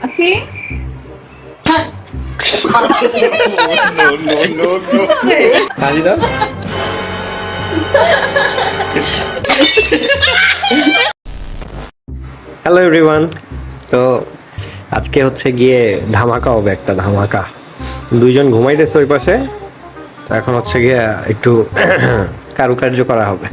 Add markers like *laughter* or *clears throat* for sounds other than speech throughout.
Okay? হাসি দাও hello everyone তো আজকে হচ্ছে গিয়ে ধামাকা হবে একটা ধামাকা। দুইজন ঘুমাইতেছে ওই পাশে, তো এখন হচ্ছে গিয়ে একটু *clears throat* কারুকার্য করা হবে।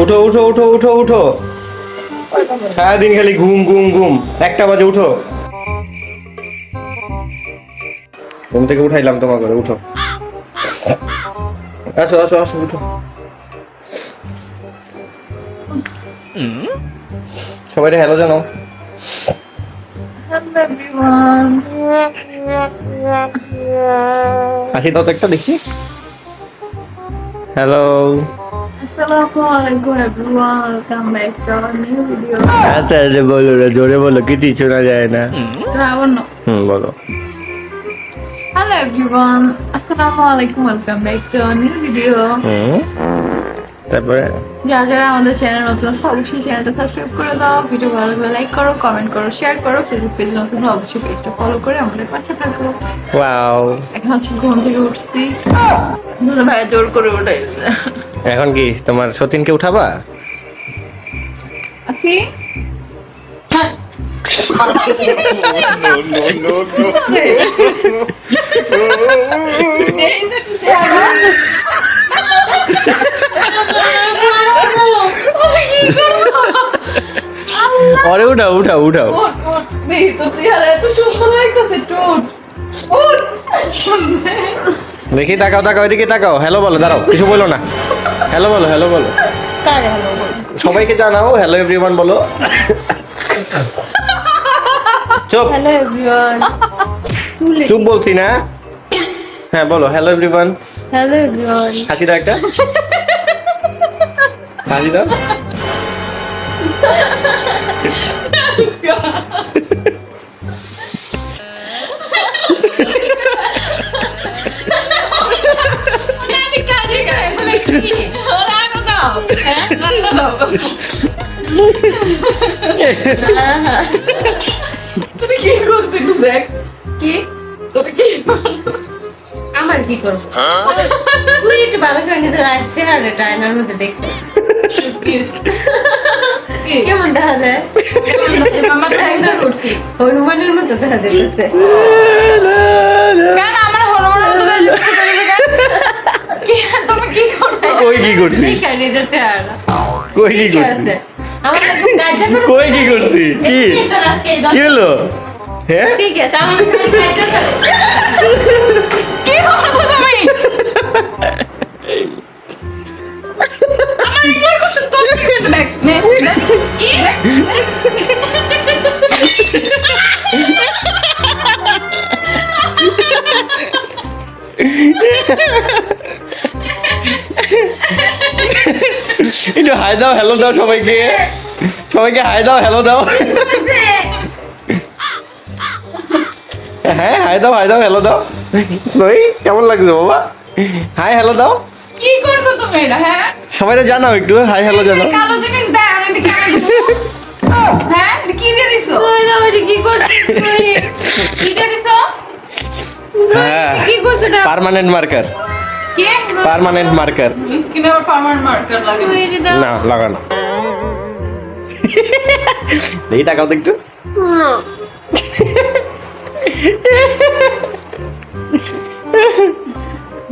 উঠো উঠো উঠো উঠো উঠো। সারাদিন খালি ঘুম ঘুম ঘুম। একটা বাজে উঠো। ঘুম থেকে উঠাইলাম তোমার ঘরে উঠো। আসো আসো আসো উঠো। সবাই হ্যালো জানাও। Hello হাসি দাও তো একটা দেখি। Hello Assalamualaikum everyone. Welcome back to our new video. আচ্ছা আচ্ছা বলো না জোরে বলো কিছু শোনা যায় না হুম বলো Hello everyone. Assalamualaikum. Welcome back to our new video. তারপরে যারা যারা আমাদের চ্যানেল নতুন আছে অবশ্যই চ্যানেলটা সাবস্ক্রাইব করে দাও ভিডিও ভালো লাগলে লাইক করো কমেন্ট করো শেয়ার করো ফেসবুক পেজ নতুন হলে অবশ্যই পেজটা ফলো করে আমাদের পাশে থাকো ওয়াও এখন হচ্ছে ঘুম থেকে উঠছি দুটো ভাইয়া জোর করে উঠে এখন কি তোমার সতীনকে উঠাবা উঠাও উঠাও উঠ উঠ নেই তো চেহারা এত সুন্দর লাগতেছে একটু উঠ। উঠ। দেখি তাকাও তাকাও এদিকে তাকাও। হ্যালো বলো দাঁড়াও কিছু বলো না। হ্যালো বলো হ্যালো বলো। কারে হলো বল? সবাইকে জানাও হ্যালো এভরিওয়ান বলো। চুপ। হ্যালো এভরিওয়ান চুপ বলছি না। হ্যাঁ বলো হ্যালো এভরিওয়ান হ্যালো এভরিওয়ান হাসি দাও একটা। হাসি দাও। তুমি কি করতে দেখ কি তুমি কি আমার কি করব তুই একটু ভালো করে নিতে চেহারাটা আয়নার মধ্যে দেখ Please. *laughs* কি? কেমন দেখা যায়? হনুমানের মতো দেখা যেতেছে কেন আমার হনুমান তোদের যুক্ত করে দে কেন? কি? তুমি কি করছ? কই কি করছি কই কি করছি কই কি করছি কি? এই তো আজকে এই দশ- কি হলো? হ্যাঁ? ঠিক আছে আমার খালি কাজটা করে। *laughs* কি করছ তুমি? একটু হাই দাও হ্যালো দাও সবাইকে। সবাইকে হাই দাও হ্যালো দাও। হ্যাঁ হাই দাও হাই দাও হ্যালো দাও। সই কেমন লাগছে বাবা? হাই হ্যালো দাও। কি করছ তুমি এটা হ্যাঁ? সবাই জানাও একটু হাই হ্যালো জানাও। কালো জিনিস দেয় আর এটা কেন হ্যাঁ কি দিয়ে দিছো? কি করছিস কি দিয়ে দিছো? হ্যাঁ কি করছিস না পার্মানেন্ট মার্কার পার্মানেন্ট মার্কার স্কিনে আবার পার্মানেন্ট মার্কার লাগে? না। না লাগানো। দেখি তাকাও তো একটু।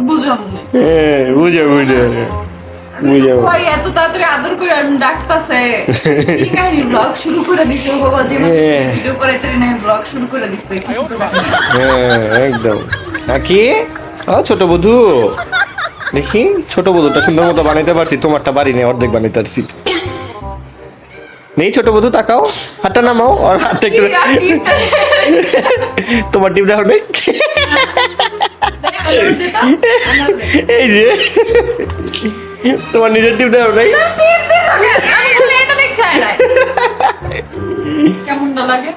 বুঝো বুঝো বুঝো। এত তাড়াতাড়ি আদর করে আমি ডাকতাছে। কি কাহিনী? ব্লগ শুরু করে দিছে বাবা যে। ভিডিও করে ব্লগ শুরু করে দিছে। হ্যাঁ একদম। আর কি? ছোট বধু দেখি ছোট বধুটা সুন্দর মতো বানাইতে পারছি তোমারটা বাড়ি নেই অর্ধেক বানাইতে পারছি নেই ছোট বধু তাকাও হাতটা নামাও আর হাতটা একটু? তোমার টিপ দেখো নেই। এই যে তোমার নিজের টিপ দেখো নেই। কেমনটা লাগে